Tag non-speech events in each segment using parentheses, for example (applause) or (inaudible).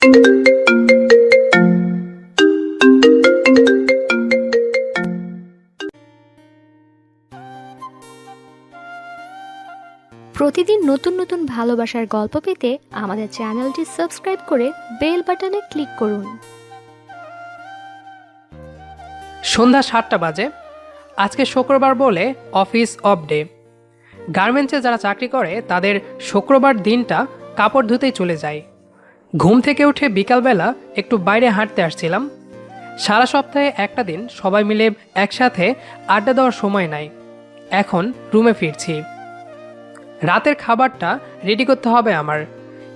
প্রতিদিন নতুন নতুন ভালোবাসার গল্প পেতে আমাদের চ্যানেলটি সাবস্ক্রাইব করে বেল বাটনে ক্লিক করুন। সন্ধ্যা সাতটা বাজে। আজকে শুক্রবার বলে অফিস অফ ডে গার্মেন্টসে যারা চাকরি করে, তাদের শুক্রবার দিনটা কাপড় ধুতেই চলে যায়। ঘুম থেকে উঠে বিকালবেলা একটু বাইরে হাঁটতে আসছিলাম। সারা সপ্তাহে একটা দিন সবাই মিলে একসাথে আড্ডা দেওয়ার সময় নাই। এখন রুমে ফিরছি। রাতের খাবারটা রেডি করতে হবে আমার।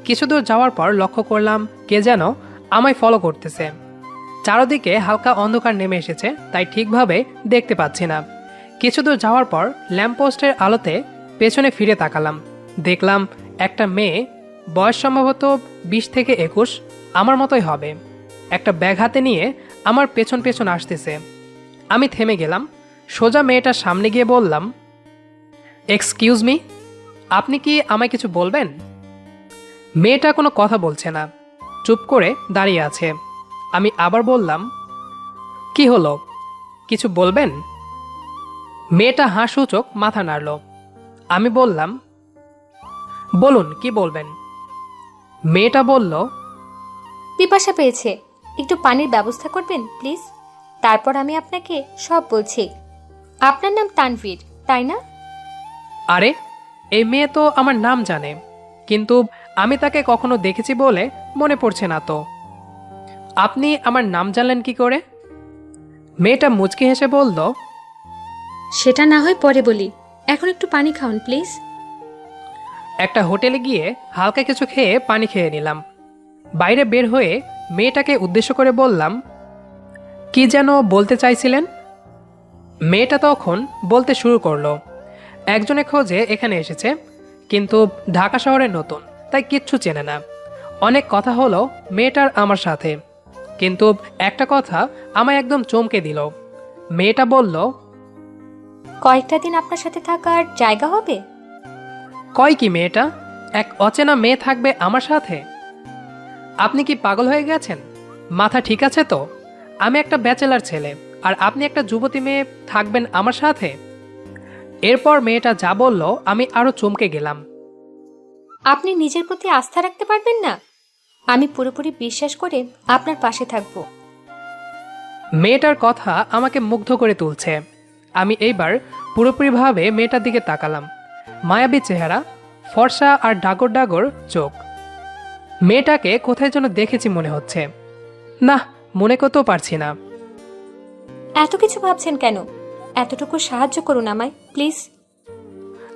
কিছু দূর যাওয়ার পর লক্ষ্য করলাম কে যেন আমায় ফলো করতেছে। চারদিকে হালকা অন্ধকার নেমে এসেছে, তাই ঠিকভাবে দেখতে পাচ্ছি না। কিছু দূর যাওয়ার পর ল্যাম্পপোস্টের আলোতে পেছনে ফিরে তাকালাম। দেখলাম একটা মেয়ে বয়স সম্ভবত বিশ থেকে একুশ, আমার মতোই হবে। একটা ব্যাগ হাতে নিয়ে আমার পেছন পেছন আসতেছে। আমি থেমে গেলাম, সোজা মেয়েটার সামনে গিয়ে বললাম এক্সকিউজ মি আপনি কি আমায় কিছু বলবেন? মেয়েটা কোনো কথা বলছে না, চুপ করে দাঁড়িয়ে আছে। আমি আবার বললাম, কি হলো? কিছু বলবেন? মেয়েটা হাসূচক মাথা নাড়ল। আমি বললাম, বলুন, কি বলবেন? মেয়েটা বলল পিপাসা পেয়েছে। একটু পানির ব্যবস্থা করবেন প্লিজ? তারপর আমি আপনাকে সব বলছি। আপনার নাম তানভীর তাই না? আরে এই মেয়ে তো আমার নাম জানে কিন্তু আমি তাকে কখনো দেখেছি বলে মনে পড়ছে না তো। আপনি আমার নাম জানলেন কি করে? মেয়েটা মুচকি হেসে বলল সেটা না হয় পরে বলি। এখন একটু পানি খাওয়ান প্লিজ। একটা হোটেলে গিয়ে হালকা কিছু খেয়ে পানি খেয়ে নিলাম। বাইরে বের হয়ে মেয়েটাকে উদ্দেশ্য করে বললাম, কি যেন বলতে চাইছিলেন? মেয়েটা তখন বলতে শুরু করল একজনের খোঁজে এখানে এসেছে, কিন্তু ঢাকা শহরে নতুন, তাই কিচ্ছু চেনে না। অনেক কথা হলো মেয়েটার আমার সাথে, কিন্তু একটা কথা আমায় একদম চমকে দিল। মেয়েটা বলল, কয়েকটা দিন আপনার সাথে থাকার জায়গা হবে? কয় কি মেয়েটা? এক অচেনা মেয়ে থাকবে আমার সাথে? আপনি কি পাগল হয়ে গেছেন? মাথা ঠিক আছে তো? আমি একটা ব্যাচেলার ছেলে আর আপনি একটা যুবতী মেয়ে থাকবেন আমার সাথে? এরপর মেয়েটা যা বলল আমি আরও চমকে গেলাম। আপনি নিজের প্রতি আস্থা রাখতে পারবেন না? আমি পুরোপুরি বিশ্বাস করে আপনার পাশে থাকব। মেয়েটার কথা আমাকে মুগ্ধ করে তুলছে। আমি এইবার পুরোপুরিভাবে মেয়েটার দিকে তাকালাম। মায়াবী চেহারা ফর্সা আর ডাগর ডাগর চোখ। মেয়েটাকে কোথায় যেন দেখেছি মনে হচ্ছে। না মনে করতেও পারছি না। এত কিছু ভাবছেন কেন? এতটুকু সাহায্য করুন আমায় প্লিজ।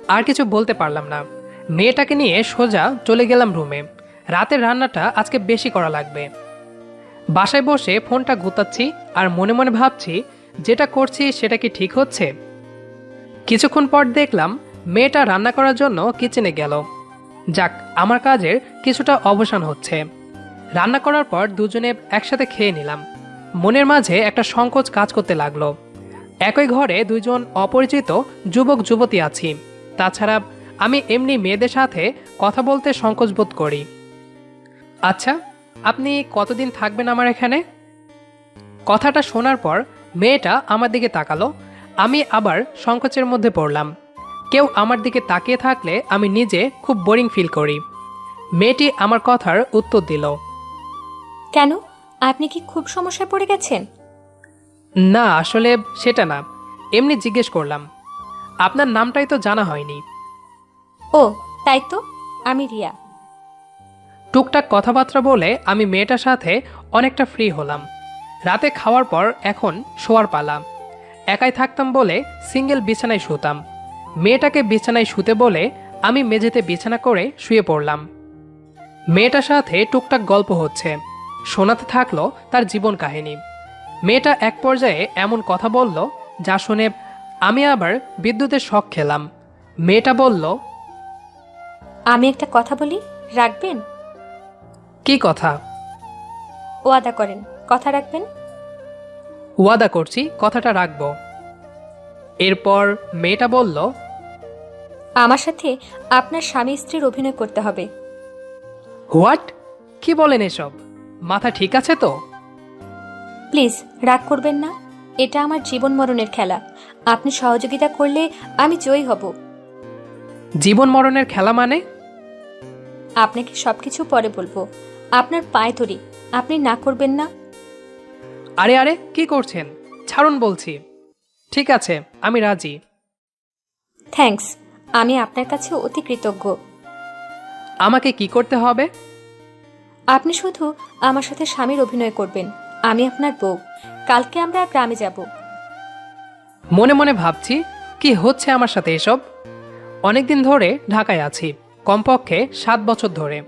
আর কিছু বলতে পারলাম না। মেয়েটাকে নিয়ে সোজা চলে গেলাম রুমে। রাতের রান্নাটা আজকে বেশি করা লাগবে। বাসায় বসে ফোনটা গুতাচ্ছি আর মনে মনে ভাবছি যেটা করছি সেটা কি ঠিক হচ্ছে? কিছুক্ষণ পর দেখলাম মেয়েটা রান্না করার জন্য কিচেনে গেল। যাক, আমার কাজের কিছুটা অবসান হচ্ছে। রান্না করার পর দুজনে একসাথে খেয়ে নিলাম। মনের মাঝে একটা সংকোচ কাজ করতে লাগল। একই ঘরে দুইজন অপরিচিত যুবক, যুবতী আছি। তাছাড়া আমি এমনি মেয়েদের সাথে কথা বলতে সংকোচ বোধ করি। আচ্ছা আপনি কতদিন থাকবেন আমার এখানে? কথাটা শোনার পর মেয়েটা আমার দিকে তাকালো। আমি আবার সংকোচের মধ্যে পড়লাম। কেউ আমার দিকে তাকিয়ে থাকলে আমি নিজে খুব বোরিং ফিল করি। মেয়েটি আমার কথার উত্তর দিল। কেন? আপনি কি খুব সমস্যায় পড়ে গেছেন? না আসলে সেটা না। এমনি জিজ্ঞেস করলাম। আপনার নামটাই তো জানা হয়নি। ও তাই তো? আমি রিয়া। টুকটাক কথাবার্তা বলে আমি মেয়েটার সাথে অনেকটা ফ্রি হলাম। রাতে খাওয়ার পর এখন শোয়ার পালা। একাই থাকতাম বলে সিঙ্গেল বিছানায় শুতাম। মেয়েটাকে বিছানায় শুতে বলে আমি মেঝেতে বিছানা করে শুয়ে পড়লাম। মেয়েটার সাথে টুকটাক গল্প হচ্ছে। শোনাতে থাকল তার জীবন কাহিনী। মেয়েটা এক পর্যায়ে এমন কথা বলল যা শুনে আমি আবার বিদ্যুতের শখ খেলাম। মেয়েটা বলল আমি একটা কথা বলি রাখবেন? কি কথা? ওয়াদা করেন কথা রাখবেন? ওয়াদা করছি কথাটা রাখব। এরপর মেয়েটা বলল আমার সাথে আপনার স্বামী স্ত্রীর অভিনয় করতে হবে। হোয়াট? কি বলেন এসব? মাথা ঠিক আছে তো? প্লিজ রাগ করবেন না। এটা আমার জীবন মরণের খেলা। আপনি সহযোগিতা করলে আমি জয়ী হব। জীবন মরণের খেলা মানে? আপনাকে সবকিছু পরে বলব। আপনার পায়ে ধরি। আপনি না করবেন না। আরে আরে কি করছেন? ছাড়ুন বলছি। ঠিক আছে আমি রাজি। থ্যাঙ্কস আমি আপনার কাছে অতি কৃতজ্ঞ। আমাকে কি করতে হবে? আপনি শুধু আমার সাথে স্বামীর অভিনয় করবেন। আমি আপনার বউ। কালকে আমরা গ্রামে যাব। মনে মনে ভাবছি কি হচ্ছে আমার সাথে এসব? অনেকদিন ধরে ঢাকায় আছি কমপক্ষে সাত বছর ধরে।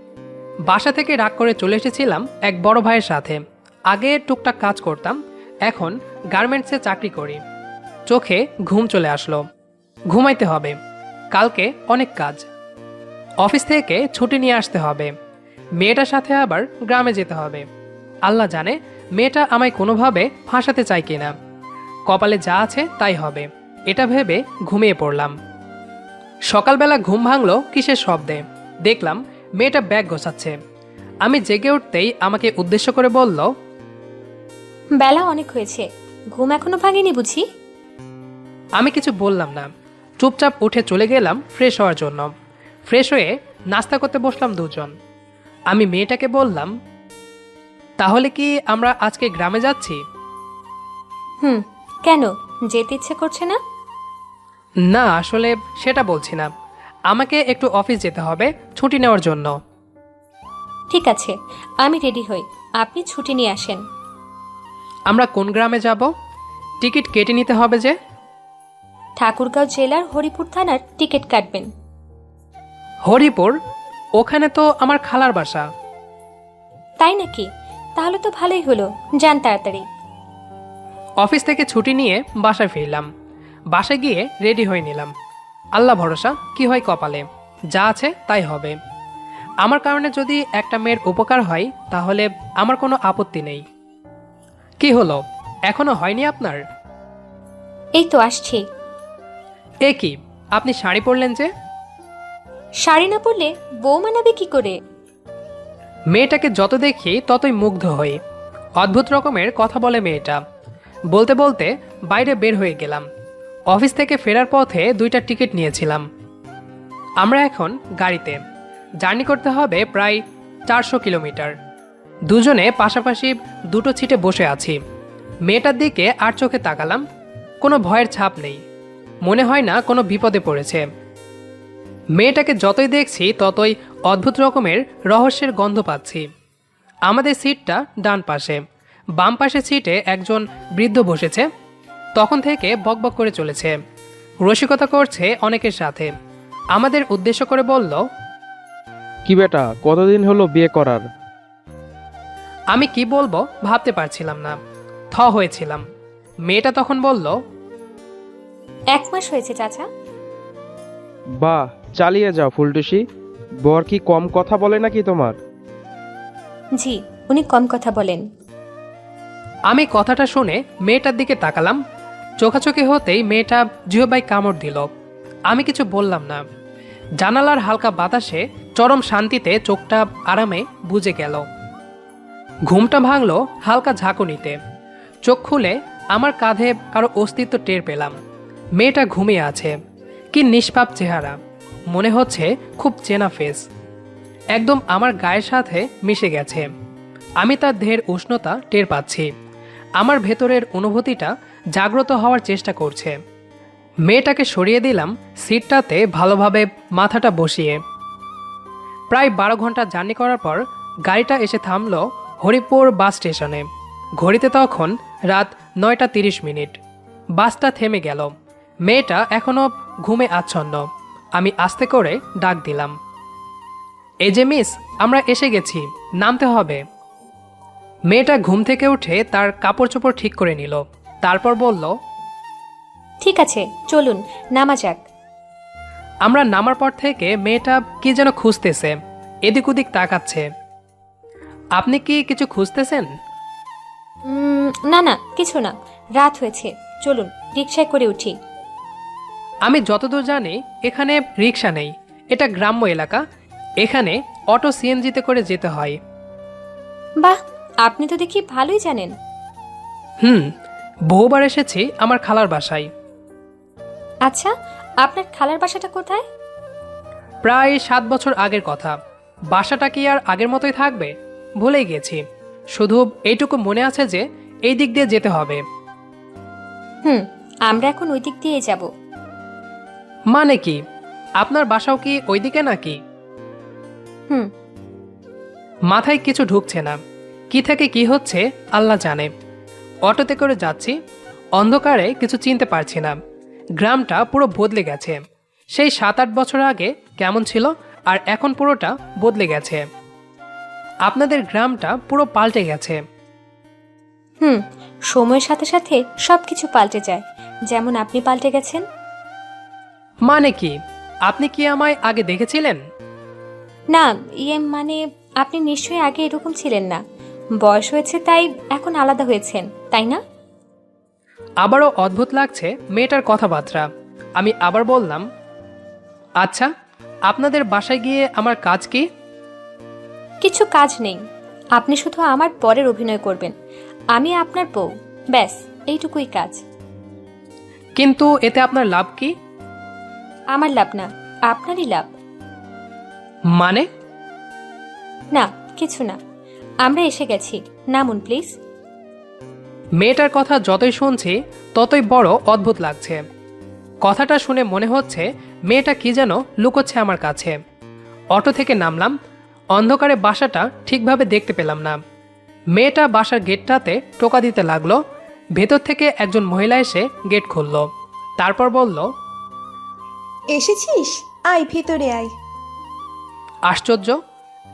বাসা থেকে রাগ করে চলে এসেছিলাম এক বড় ভাইয়ের সাথে। আগে টুকটাক কাজ করতাম এখন গার্মেন্টসে চাকরি করি। চোখে ঘুম চলে আসলো। ঘুমাইতে হবে। কালকে অনেক কাজ। অফিস থেকে ছুটি নিয়ে আসতে হবে। মেয়েটার সাথে আবার গ্রামে যেতে হবে। আল্লাহ জানে মেয়েটা আমায় কোনোভাবে ফাঁসাতে চায় কিনা। কপালে যা আছে তাই হবে। এটা ভেবে ঘুমিয়ে পড়লাম। সকালবেলা ঘুম ভাঙলো কিসের শব্দে? দেখলাম মেয়েটা ব্যাগ গোছাচ্ছে। আমি জেগে উঠতেই আমাকে উদ্দেশ্য করে বলল বেলা অনেক হয়েছে। ঘুম এখনও ভাঙেনি বুঝি? আমি কিছু বললাম না। চুপচাপ উঠে চলে গেলাম ফ্রেশ হওয়ার জন্য। ফ্রেশ হয়ে নাস্তা করতে বসলাম দুজন। আমি মেয়েটাকে বললাম তাহলে কি আমরা আজকে গ্রামে যাচ্ছি? হুম কেন? যেতে ইচ্ছে করছে না? না আসলে সেটা বলছি না। আমাকে একটু অফিস যেতে হবে ছুটি নেওয়ার জন্য। ঠিক আছে আমি রেডি হই। আপনি ছুটি নিয়ে আসেন। আমরা কোন গ্রামে যাব? টিকিট কেটে নিতে হবে যে? ঠাকুরগাঁও জেলার হরিপুর থানার টিকিট কাটবেন। হরিপুর? ওখানে তো আমার খালার বাসা। তাই নাকি? তাহলে তো ভালোই হলো। যান তাড়াতাড়ি। অফিস থেকে ছুটি নিয়ে বাসায় ফিরলাম। বাসায় গিয়ে রেডি হয়ে নিলাম। আল্লাহ ভরসা কি হয় কপালে। যা আছে তাই হবে। আমার কারণে যদি একটা মেয়ের উপকার হয় তাহলে আমার কোনো আপত্তি নেই। কি হলো? এখনও হয়নি আপনার? এই তো আসছি। এ কি? আপনি শাড়ি পরলেন যে? শাড়ি না পরলে বউ মানাবে কি করে? মেয়েটাকে যত দেখি ততই মুগ্ধ হই। অদ্ভুত রকমের কথা বলে মেয়েটা। বলতে বলতে বাইরে বের হয়ে গেলাম। অফিস থেকে ফেরার পথে দুইটা টিকিট নিয়েছিলাম। আমরা এখন গাড়িতে। জার্নি করতে হবে প্রায় চারশো কিলোমিটার। দুজনে পাশাপাশি দুটো ছিটে বসে আছি। মেয়েটার দিকে আর চোখে তাকালাম। কোনো ভয়ের ছাপ নেই। মনে হয় না কোনো বিপদে পড়েছে। মেয়েটাকে যতই দেখছি ততই অদ্ভুত রকমের রহস্যের গন্ধ পাচ্ছি। আমাদের সিটটা ডান পাশে। বাম পাশে সিটে একজন বৃদ্ধ বসেছে। তখন থেকে বকবক করে চলেছে। রসিকতা করছে অনেকের সাথে। আমাদের উদ্দেশ্য করে বলল কি বেটা কতদিন হলো বিয়ে করার? আমি কি বলব ভাবতে পারছিলাম না। থ হয়েছিলাম। মেয়েটা তখন বলল এক মাস হয়েছে চাচা। বাহ চালিয়ে যাও ফুলটুসি। বর কি কম কথা বলে নাকি তোমার? জি উনি কম কথা বলেন। আমি কথাটা শুনে মেয়েটার দিকে তাকালাম। চোখাচোখি হতেই মেয়েটা জিহবাই কামড় দিল। আমি কিছু বললাম না। জানালার হালকা বাতাসে চরম শান্তিতে চোখটা আরামে বুঝে গেল। ঘুমটা ভাঙল হালকা ঝাঁকুনিতে। চোখ খুলে আমার কাঁধে কারও অস্তিত্ব টের পেলাম। মেয়েটা ঘুমিয়ে আছে। কি নিষ্পাপ চেহারা। মনে হচ্ছে খুব চেনা ফেস একদম আমার গায়ের সাথে মিশে গেছে। আমি তার দেহের উষ্ণতা টের পাচ্ছি। আমার ভেতরের অনুভূতিটা জাগ্রত হওয়ার চেষ্টা করছে। মেয়েটাকে সরিয়ে দিলাম সিটটাতে ভালোভাবে মাথাটা বসিয়ে। প্রায় বারো ঘণ্টা জার্নি করার পর গাড়িটা এসে থামল হরিপুর বাস স্টেশনে। ঘড়িতে তখন রাত নয়টা তিরিশ মিনিট। বাসটা থেমে গেল। মেয়েটা এখনও ঘুমে আচ্ছন্ন। আমি আস্তে করে ডাক দিলাম। এই যে মিস আমরা এসে গেছি নামতে হবে। মেয়েটা ঘুম থেকে উঠে তার কাপড় চোপড় ঠিক করে নিল। তারপর বলল ঠিক আছে চলুন নামা যাক। আমরা নামার পর থেকে মেয়েটা কি যেন খুঁজতেছে এদিক ওদিক তাকাচ্ছে। আপনি কি কিছু খুঁজতেছেন? না না কিছু না। রাত হয়েছে চলুন রিক্সায় করে উঠি। আমি যতদূর জানি এখানে রিক্সা নেই। এটা গ্রাম্য এলাকা। এখানে অটো সিএনজিতে করে যেতে হয়। বাহ আপনি তো দেখি ভালোই জানেন। হুম বহুবার এসেছি আমার খালার বাসায়। আচ্ছা আপনার খালার বাসাটা কোথায়? প্রায় সাত বছর আগের কথা। বাসাটা কি আর আগের মতোই থাকবে? ভুলেই গেছি। শুধু এইটুকু মনে আছে যে এই দিক দিয়ে যেতে হবে। হুম আমরা এখন ওই দিক দিয়ে যাব। মানে কি? আপনার বাসাও কি ওইদিকে নাকি? হুম। মাথায় কিছু ঢুকছে না। কি থেকে কি হচ্ছে আল্লাহ জানে। অটোতে করে যাচ্ছি অন্ধকারে কিছু চিনতে পারছি না। গ্রামটা পুরো বদলে গেছে। সেই সাত আট বছর আগে কেমন ছিল আর এখন পুরোটা বদলে গেছে। আপনাদের গ্রামটা পুরো পাল্টে গেছে। হুম সময়ের সাথে সাথে সব কিছু পাল্টে যায়। যেমন আপনি পাল্টে গেছেন মানে কি? আপনি কি আমায় আগে দেখেছিলেন? না ইয়ে মানে আপনি নিশ্চয়ই আগে এরকম ছিলেন না। বয়স হয়েছে তাই এখন আলাদা হয়েছেন তাই না? আবারও অদ্ভুত লাগছে মেয়েটার কথাবার্তা। আমি আবার বললাম আচ্ছা আপনাদের বাসায় গিয়ে আমার কাজ কি? কিছু কাজ নেই। আপনি শুধু আমার পরের অভিনয় করবেন। আমি আপনার বউ। ব্যাস এইটুকুই কাজ। কিন্তু এতে আপনার লাভ কি? আমার লাভ না আপনারই লাভ। মানে? না কিছু না। আমরা এসে গেছি। নামুন প্লিজ। মেয়েটার কথা যতই শুনছি ততই বড় অদ্ভুত লাগছে। কথাটা শুনে মনে হচ্ছে মেয়েটা কি যেন লুকোচ্ছে আমার কাছে। অটো থেকে নামলাম। অন্ধকারে বাসাটা ঠিকভাবে দেখতে পেলাম না। মেয়েটা বাসার গেটটাতে টোকা দিতে লাগল। ভেতর থেকে একজন মহিলা এসে গেট খুলল। তারপর বলল এসেছিস? আয় ভেতরে আয়। আশ্চর্য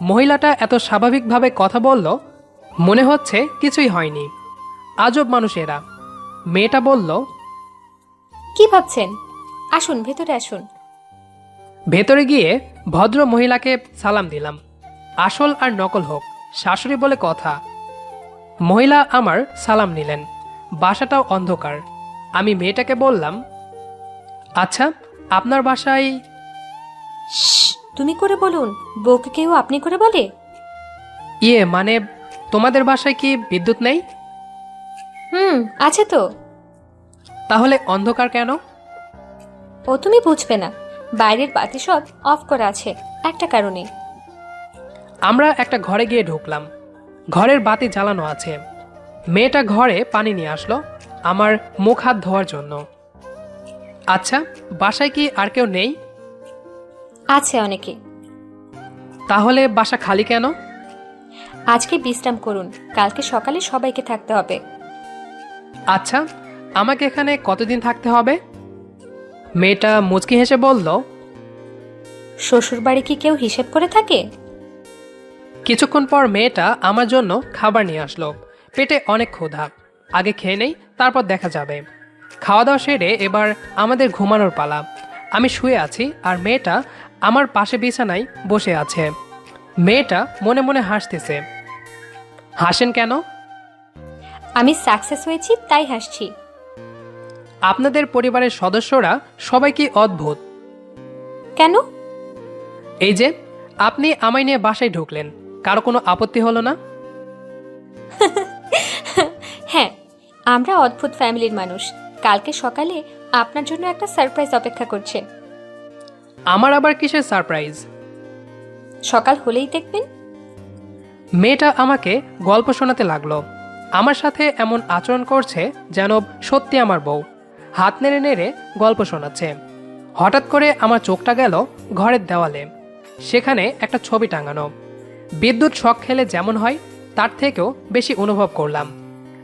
মহিলাটা এত স্বাভাবিকভাবে কথা বলল মনে হচ্ছে কিছুই হয়নি। আজব মানুষেরা। মেয়েটা বলল কি ভাবছেন? আসুন ভেতরে আসুন। ভেতরে গিয়ে ভদ্র মহিলাকে সালাম দিলাম। আসল আর নকল হোক শাশুড়ি বলে কথা। মহিলা আমার সালাম নিলেন। বাসাটাও অন্ধকার। আমি মেয়েটাকে বললাম আচ্ছা আপনার বাসায় তুমি করে বলুন বউকে কেউ আপনি করে বলে? ইয়ে মানে তোমাদের বাসায় কি বিদ্যুৎ নেই? হুম আছে তো। তাহলে অন্ধকার কেন? ও তুমি বুঝবে না। বাইরের বাতি সব অফ করা আছে একটা কারণে। আমরা একটা ঘরে গিয়ে ঢুকলাম। ঘরের বাতি জ্বালানো আছে। মেয়েটা ঘরে পানি নিয়ে আসলো আমার মুখ হাত ধোয়ার জন্য। আচ্ছা বাসায় কি আর কেউ নেই? আছে অনেকে। তাহলে বাসা খালি কেন? আজকে বিশ্রাম করুন কালকে সকালে সবাইকে থাকতে হবে। আচ্ছা আমাকে এখানে কতদিন থাকতে হবে? মেয়েটা মুচকি হেসে বলল শ্বশুর বাড়ি কি কেউ হিসেব করে থাকে? কিছুক্ষণ পর মেয়েটা আমার জন্য খাবার নিয়ে আসলো। পেটে অনেক ক্ষুধা। আগে খেয়ে নেই তারপর দেখা যাবে। খাওয়া দাওয়া সেরে এবার আমাদের ঘুমানোর পালা। আমি শুয়ে আছি আর মেয়েটা আমার পাশে বিছানায় বসে আছে। মেয়েটা মনে মনে হাসতেছে। হাসেন কেন? আমি সাকসেস হয়েছি তাই হাসছি। আপনাদের পরিবারের সদস্যরা সবাই কি অদ্ভুত? কেন? এই যে আপনি আমায় নিয়ে বাসায় ঢুকলেন। কারও কোনো আপত্তি হলো না? (laughs) হ্যাঁ আমরা অদ্ভুত ফ্যামিলির মানুষ। কালকে সকালে আপনার জন্য একটা সারপ্রাইজ অপেক্ষা করছে। আমার আবার কিসের সারপ্রাইজ সকাল হলেই দেখবেন। মেয়েটা আমাকে গল্প শোনাতে লাগল। আমার সাথে এমন আচরণ করছে যেন সত্যি আমার বউ। হাত নেড়ে নেড়ে গল্প শোনাচ্ছে। হঠাৎ করে আমার চোখটা গেল ঘরের দেওয়ালে। সেখানে একটা ছবি টাঙানো। বিদ্যুৎ শখ খেলে যেমন হয় তার থেকেও বেশি অনুভব করলাম।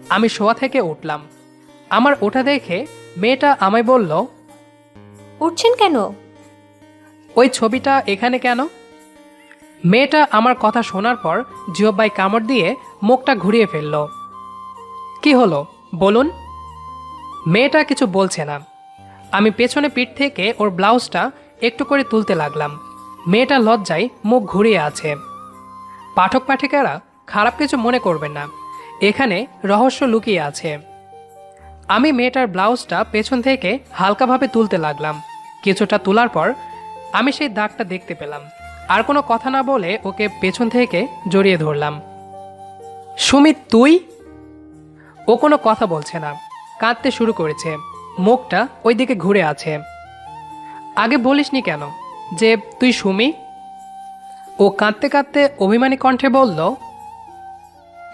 আমি শোয়া থেকে উঠলাম। আমার ওটা দেখে মেয়েটা আমায় বলল উঠছেন কেন? ওই ছবিটা এখানে কেন? মেয়েটা আমার কথা শোনার পর জিওবাই কামড় দিয়ে মুখটা ঘুরিয়ে ফেলল। কি হলো? বলুন। মেয়েটা কিছু বলছে না। আমি পেছনে পিঠ থেকে ওর ব্লাউজটা একটু করে তুলতে লাগলাম। মেয়েটা লজ্জায় মুখ ঘুরিয়ে আছে। পাঠক পাঠিকারা খারাপ কিছু মনে করবেন না। এখানে রহস্য লুকিয়ে আছে। আমি মেয়েটার ব্লাউজটা পেছন থেকে হালকাভাবে তুলতে লাগলাম। কিছুটা তোলার পর আমি সেই দাগটা দেখতে পেলাম। আর কোনো কথা না বলে ওকে পেছন থেকে জড়িয়ে ধরলাম। সুমিত, তুই? ও কোনো কথা বলছে না। কাঁদতে শুরু করেছে। মুখটা ওইদিকে ঘুরে আছে। আগে বলিসনি কেন যে তুই সুমি? ও কাঁদতে কাঁদতে অভিমানী কণ্ঠে বলল,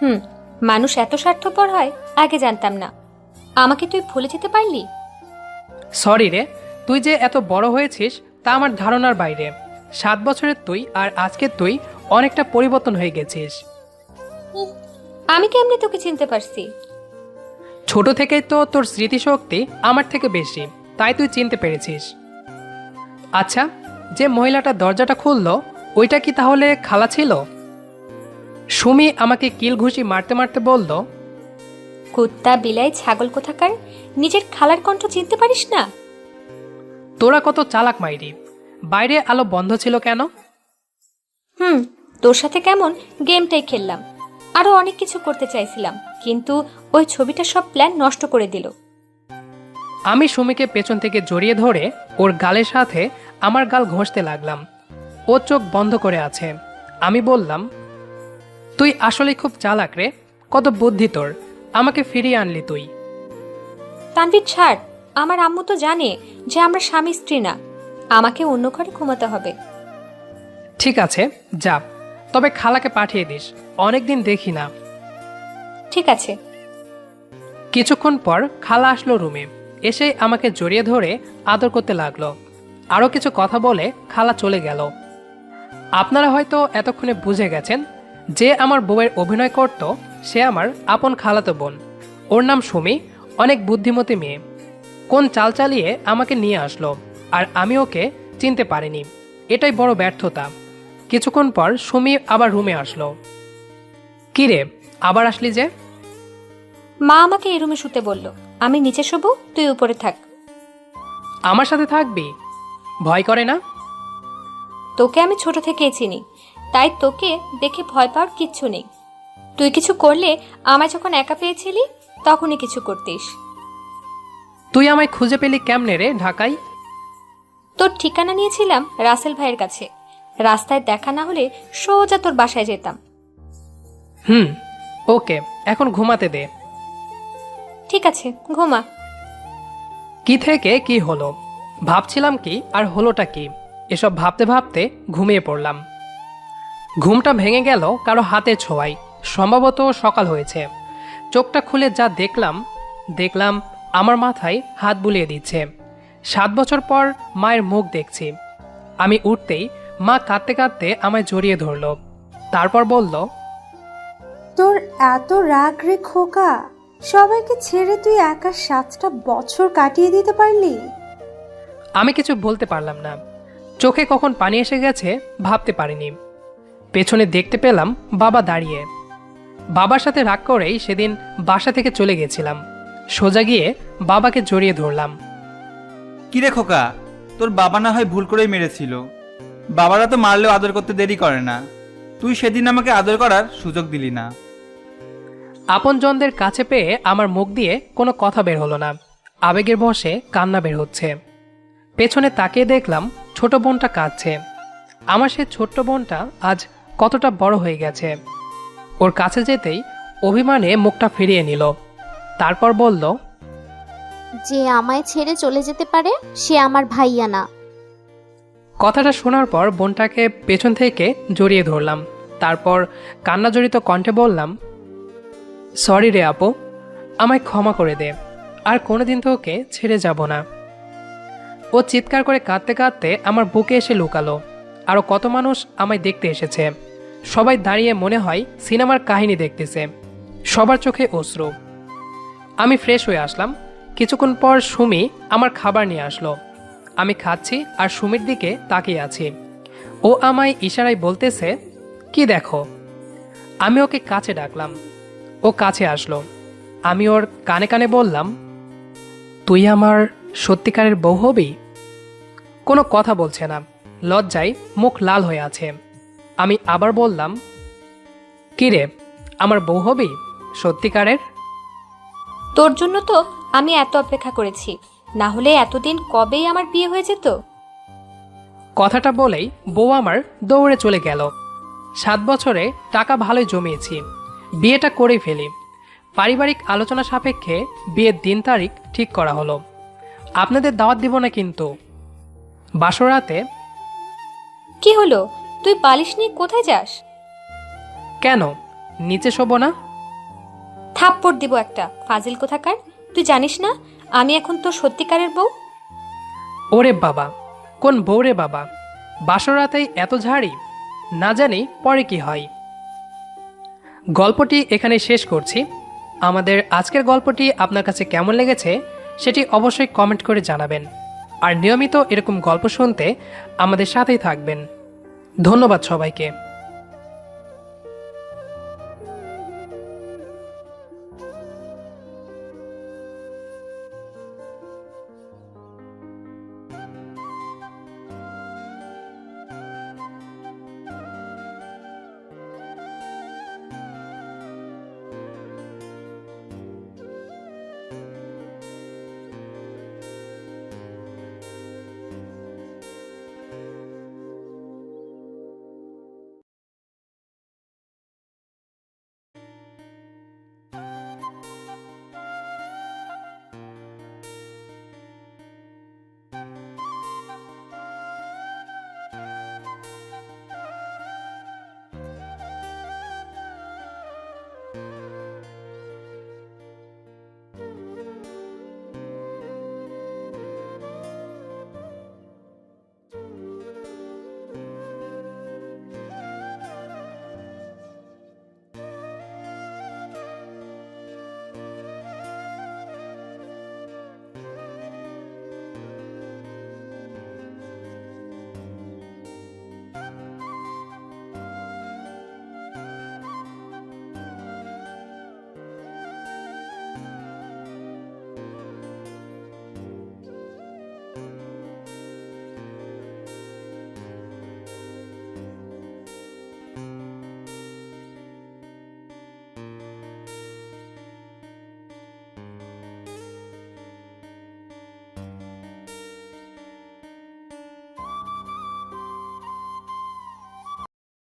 হুম, মানুষ এত স্বার্থপর হয়, আগে জানতাম না। আমাকে তুই ভুলে যেতে পারলি? সরি রে তুই যে এত বড় হয়েছিস তা আমার ধারণার বাইরে। সাত বছরের তুই আর আজকের তুই অনেকটা পরিবর্তন হয়ে গেছিস। আমি কেমনি তোকে চিনতে পারছি? ছোট থেকেই তো তোর স্মৃতিশক্তি আমার থেকে বেশি তাই তুই চিনতে পেরেছিস। আচ্ছা যে মহিলাটা দরজাটা খুললো ওইটা কি তাহলে খালা ছিল? সুমি আমাকে কিল ঘুষি মারতে মারতে বলল কুত্তা বিলাই ছাগল কোথাকার? নিজের খালার কণ্ঠ চিনতে পারিস না? তোরা কত চালাক মাইরি। বাইরে আলো বন্ধ ছিল কেন? হুম তোর সাথে কেমন গেমটাই খেললাম। আরও অনেক কিছু করতে চাইছিলাম কিন্তু ওই ছবিটা সব প্ল্যান নষ্ট করে দিল। আমি সুমিকে পেছন থেকে জড়িয়ে ধরে ওর গালের সাথে আমার গাল ঘষতে লাগলাম। ও চোখ বন্ধ করে আছে। আমি বললাম তুই আসলে খুব চালাক রে কত বুদ্ধি তোর। আমাকে ফিরিয়ে আনলি তুই। তানভীর ছাড়। আমার আম্মু তো জানে যে আমরা স্বামী স্ত্রী না। আমাকে অন্য ঘরে ঘুমাতে হবে। ঠিক আছে যা। তবে খালাকে পাঠিয়ে দিস। অনেকদিন দেখি না। ঠিক আছে। কিছুক্ষণ পর খালা আসলো রুমে। এসে আমাকে জড়িয়ে ধরে আদর করতে লাগল। আরও কিছু কথা বলে খালা চলে গেল। আপনারা হয়তো এতক্ষণে বুঝে গেছেন যে আমার বউয়ের অভিনয় করত সে আমার আপন খালাতো বোন। ওর নাম সুমি অনেক বুদ্ধিমতী মেয়ে। কোন চাল চালিয়ে আমাকে নিয়ে আসলো আর আমি ওকে চিনতে পারিনি। এটাই বড় ব্যর্থতা। কিছুক্ষণ পর সুমি আবার রুমে আসলো। কিরে আবার আসলি যে? মা আমাকে এই রুমে শুতে বলল আমি নিচে শোবো তুই উপরে থাক। আমার সাথে থাকবি? ভয় করে না? তোকে আমি ছোট থেকেই চিনি তাই তোকে দেখে ভয় পাওয়ার কিচ্ছু নেই। তুই কিছু করলে আমায় যখন একা পেয়েছিলি তখনই কিছু করতিস। তুই আমায় খুঁজে পেলি কেমনে রে ঢাকায় তোর ঠিকানা নিয়েছিলাম রাসেল ভাইয়ের কাছে। রাস্তায় দেখা না হলে সোজা তোর বাসায় যেতাম। হুম ওকে এখন ঘুমাতে দে। ঠিক আছে ঘুমা। কি থেকে কি হলো? ভাবছিলাম কি আর হলোটা কি? এসব ভাবতে ভাবতে ঘুমিয়ে পড়লাম। ঘুমটা ভেঙে গেল কারও হাতে ছোঁয়াই সম্ভবত সকাল হয়েছে। চোখটা খুলে যা দেখলাম দেখলাম আমার মাথায় হাত বুলিয়ে দিচ্ছে। সাত বছর পর মায়ের মুখ দেখছি। আমি উঠতেই মা কাঁদতে কাঁদতে আমায় জড়িয়ে ধরলো। তারপর বলল তোর এত রাগ রে খোকা সবাইকে ছেড়ে তুই একা সাতটা বছর কাটিয়ে দিতে পারলি? আমি কিছু বলতে পারলাম না। চোখে কখন পানি এসে গেছে ভাবতে পারিনি। পেছনে দেখতে পেলাম বাবা দাঁড়িয়ে। বাবার সাথে রাগ করেই সেদিন বাসা থেকে চলে গেছিলাম সোজা গিয়ে বাবাকে জড়িয়ে ধরলাম। কিরে খোকা? তোর বাবা না হয় ভুল করেই মেরেছিল। বাবারা তো মারলেও আদর করতে দেরি করে না। তুই সেদিন আমাকে আদর করার সুযোগ দিলি না। আপনজনদের কাছে পেয়ে আমার মুখ দিয়ে কোনো কথা বের হলো না। আবেগের বসে কান্না বের হচ্ছে। পেছনে তাকিয়ে দেখলাম ছোট বোনটা কাঁদছে। আমার সে ছোট্ট বোনটা আজ কতটা বড় হয়ে গেছে। ওর কাছে যেতেই অভিমানে মুখটা ফিরিয়ে নিল। তারপর বলল যে আমায় ছেড়ে চলে যেতে পারে সে আমার ভাইয়া না। কথাটা শোনার পর বোনটাকে পেছন থেকে জড়িয়ে ধরলাম। তারপর কান্নাজড়িত কণ্ঠে বললাম সরি রে আপু আমায় ক্ষমা করে দে। আর কোনোদিন তোকে ছেড়ে যাব না। ও চিৎকার করে কাঁদতে কাঁদতে আমার বুকে এসে লুকালো। আরও কত মানুষ আমায় দেখতে এসেছে। সবাই দাঁড়িয়ে মনে হয় সিনেমার কাহিনী দেখতেছে। সবার চোখে অশ্রু। আমি ফ্রেশ হয়ে আসলাম। কিছুক্ষণ পর সুমি আমার খাবার নিয়ে আসলো। আমি খাচ্ছি আর সুমির দিকে তাকিয়ে আছি। ও আমায় ইশারায় বলতেছে, কি দেখো? আমি ওকে কাছে ডাকলাম। ও কাছে আসলো। আমি ওর কানে কানে বললাম, তুই আমার সত্যিকারের বউ হবি? কোনো কথা বলছে না। লজ্জায় মুখ লাল হয়ে আছে। আমি আবার বললাম কি রে আমার বউ হবি? সত্যিকারের? তোর জন্য তো আমি এত অপেক্ষা করেছি। না হলে এতদিন কবেই আমার বিয়ে হয়ে যেত? কথাটা বলেই বউ আমার দৌড়ে চলে গেল। সাত বছরে টাকা ভালোই জমিয়েছি। বিয়েটা করে ফেলি। পারিবারিক আলোচনা সাপেক্ষে বিয়ের দিন তারিখ ঠিক করা হলো। আপনাদের দাওয়াত দিব না কিন্তু। বাসরাতে কি হলো? তুই বালিশ নিয়ে কোথায় যাস? কেন? নিচে শোবো না? থাপ্পড় দিব একটা। ফাজিল কোথাকার? তুই জানিস না আমি এখন তোর সত্যিকারের বউ? ওরে বাবা কোন বউরে বাবা? বাসরাতেই এত ঝাড়ি? না জানি পরে কি হয়। গল্পটি এখানে শেষ করছি। আমাদের আজকের গল্পটি আপনার কাছে কেমন লেগেছে সেটি অবশ্যই কমেন্ট করে জানাবেন। আর নিয়মিত এরকম গল্প শুনতে আমাদের সাথেই থাকবেন। ধন্যবাদ সবাইকে।